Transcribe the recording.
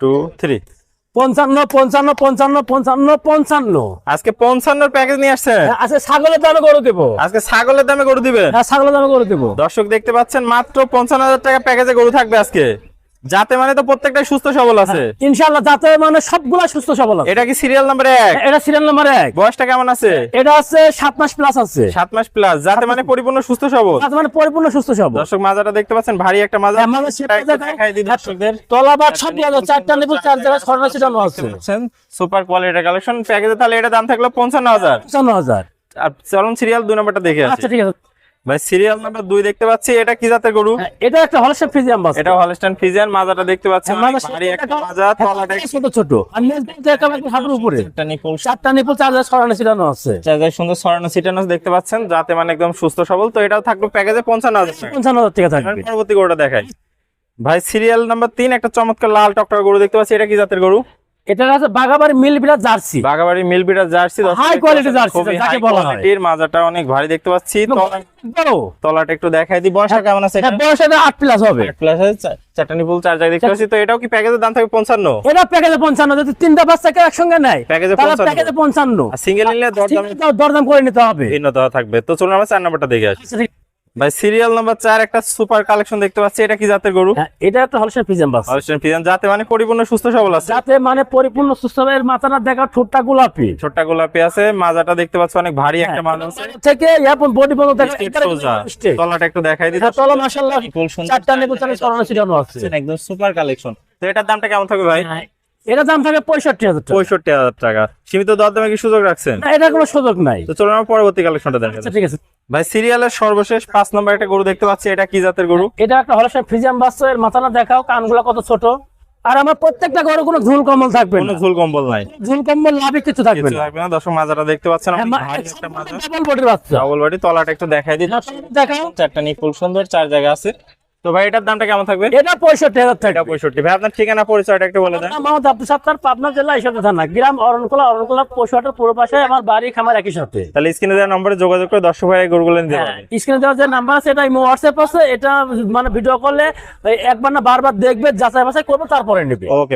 Two three পঞ্চান্ন পঞ্চান্ন পঞ্চান্ন পঞ্চান্ন পঞ্চান্ন। আজকে পঞ্চান্নর প্যাকেজ নিয়ে আসছেন? আজকে ছাগলের দামে গরু দেবো। আজকে ছাগলের দামে গরু দিবেন? হ্যাঁ ছাগলের দামে গরু দেবো। দর্শক দেখতে পাচ্ছেন মাত্র পঞ্চান্ন হাজার টাকা প্যাকেজে গরু থাকবে আজকে। যাতে মানে তো প্রত্যেকটা সুস্থ সবল আছে। ইনশাল্লাহ যাতে মানে সবগুলা সুস্থ সবল আছে। এটা কি সিরিয়াল নাম্বার এক? এটা সিরিয়াল নাম্বার এক। বয়সটা কেমন আছে? এটা আছে সাত মাস প্লাস আছে। সাত মাস প্লাস যাতে মানে পরিপূর্ণ সুস্থ সবল? যাতে মানে পরিপূর্ণ সুস্থ সবল। দর্শক মাজাটা দেখতে পাচ্ছেন ভারী একটা মাজা। হ্যাঁ, সেটা দেখাই। দিই দর্শকদের। তলাবাট সব চারটা নেব চার ছড়ানো ছিটানো আছে। সুপার কোয়ালিটি কালেকশন প্যাকেজে তাহলে এটা দাম থাকল পঞ্চান্ন হাজার। পঞ্চান্ন হাজার। আর চলুন সিরিয়াল দুই নাম্বারটা দেখে আচ্ছা ঠিক আছে। ভাই সিরিয়াল নাম্বার দুই দেখতে পাচ্ছি। এটা কি জাতের গরু? হ্যাঁ, এটা একটা হলসেপ ফিজিয়াম বাস। এটা হলস্টাইন ফিজিয়ান মাজাটা দেখতে পাচ্ছেন হ্যাঁ, ভারী একটা মাজা তলাটা ছোট ছোট। আর নেজটা একেবারে হাঁটুর উপরে। একটা নিপুল। চারটা নিপুল চার জায়গায় ছড়ানো ছিটানো আছে। চার্জার সুন্দর সরানো সিটানো দেখতে পাচ্ছেন। যাতে মানে একদম সুস্থ সবল। তো এটাও থাকবে প্যাকেজে পঞ্চান্ন হাজার টাকা। পঞ্চান্ন হাজার টাকা থাকবে। পরবর্তী গরুটা দেখাই। ভাই সিরিয়াল নাম্বার তিন একটা চমৎকার লাল টকটকা গরু দেখতে পাচ্ছি। এটা কি জাতের গরু? এটা আছে বাগাবাড়ি মিল জার্সি। বাগাবাড়ি মিল বিটার জার্সি quality পাচ্ছেন, জার্সি, যাকে বলা হয়। quality র মাজাটা অনেক ভারী দেখতে পাচ্ছি। তলাটা একটু দেখাই দিই। বয়সটা কেমন আছে এটা? বয়স এটা আট প্লাস হবে। প্লাস চারটা নিপুল চার জায়গায় দেখতে পাচ্ছি। তো এটাও কি প্যাকেজের দাম থাকবে পঞ্চান্ন? এটা প্যাকেজে পঞ্চান্ন যদি তিনটা বাচ্চাকে একসঙ্গে নেয় প্যাকেজে তাহলে 55 প্যাকেজে পঞ্চান্ন। আর সিঙ্গেল নিলে দরদাম দরদাম করে নিতে হবে। ভিন্নতা থাকবে। তো চলুন আমরা চার নাম্বারটা দেখে আসি। আচ্ছা, ভাই সিরিয়াল নাম্বার চার একটা সুপার কালেকশন দেখতে পাচ্ছি। এটা কি জাতের গরু? হ্যাঁ, এটা একটা ফিজিয়াম বাস। হলস্টাইন ফিজিয়ান যাতে মানে পরিপূর্ণ সুস্থ সবল আছে? যাতে মানে পরিপূর্ণ সুস্থ এর মাথাটা দেখা ঠোঁটটা গোলাপি। ছোট্টা গোলাপি আছে। মাজাটা দেখতে পাচ্ছি অনেক ভারী একটা মাজা আছে থেকে ইয়াপন বডি দেখা। তলাটা একটু দেখাই দিই। হ্যাঁ, তলা মাশাআল্লাহ ফুল সুন্দর চারটা নেব ছিটানো আছে। একদম সুপার কালেকশন তো এটার দামটা কেমন থাকবে ভাই? হ্যাঁ, এটা দাম থাকে পঁয়ষট্টি হাজার টাকা। পঁয়ষট্টি হাজার টাকা। সীমিত দরদামে কি সুযোগ রাখছেন? না, এটার কোনো সুযোগ নাই। তো চলুন আমরা পরবর্তী কালেকশনটা দেখা আচ্ছা ঠিক আছে। ভাই সিরিয়ালের সর্বশেষ পাঁচ নম্বর একটা গরু দেখতে পাচ্ছি। এটা কি জাতের গরু? এটা একটা হলসেপ ফিজিয়াম বাসের মাথাটা দেখাও কানগুলো কত ছোট। আর আমার প্রত্যেকটা ঘরে কোনো ঝুল কম্বল থাকবে কোনো না। ঝুল কম্বল নাই। ঝুল কম্বল লাভে কিছু থাকবে না। থাকবে না। দর্শক মাজাটা দেখতে পাচ্ছেন হ্যাঁ, ভারী একটা মাজা। ডাবল বডির বাচ্চা। ডাবল বাড়ি তলাটা একটু দেখাই দিই। দেখাও। চারটা নিপুল সুন্দর চার জায়গা আছে। তো ভাই এটার দামটা কেমন থাকবে? এটা পঁয়ষট্টি হাজার থাকবে। পঁয়ষট্টি। ভাই আপনার ঠিকানা পরিচয়টা একটু বলে দেন। মোহাম্মদ আব্দুল সত্তার পাবনা জেলা এসব থানা গ্রাম অরণকোলা অরণকোলা পশুহাটের পুরো পাশে আমার বাড়ি খামার একই সাথে। তাহলে স্ক্রিনে দেওয়া নম্বরে যোগাযোগ করে দর্শক ভাই গরুগুলো নিতে হ্যাঁ, স্ক্রিনে দেওয়ার যে নাম্বার আছে এটা হোয়াটসঅ্যাপ আছে এটা মানে ভিডিও করলে একবার না বারবার দেখবে যাচাই বাছাই করবে তারপরে নেবে। ওকে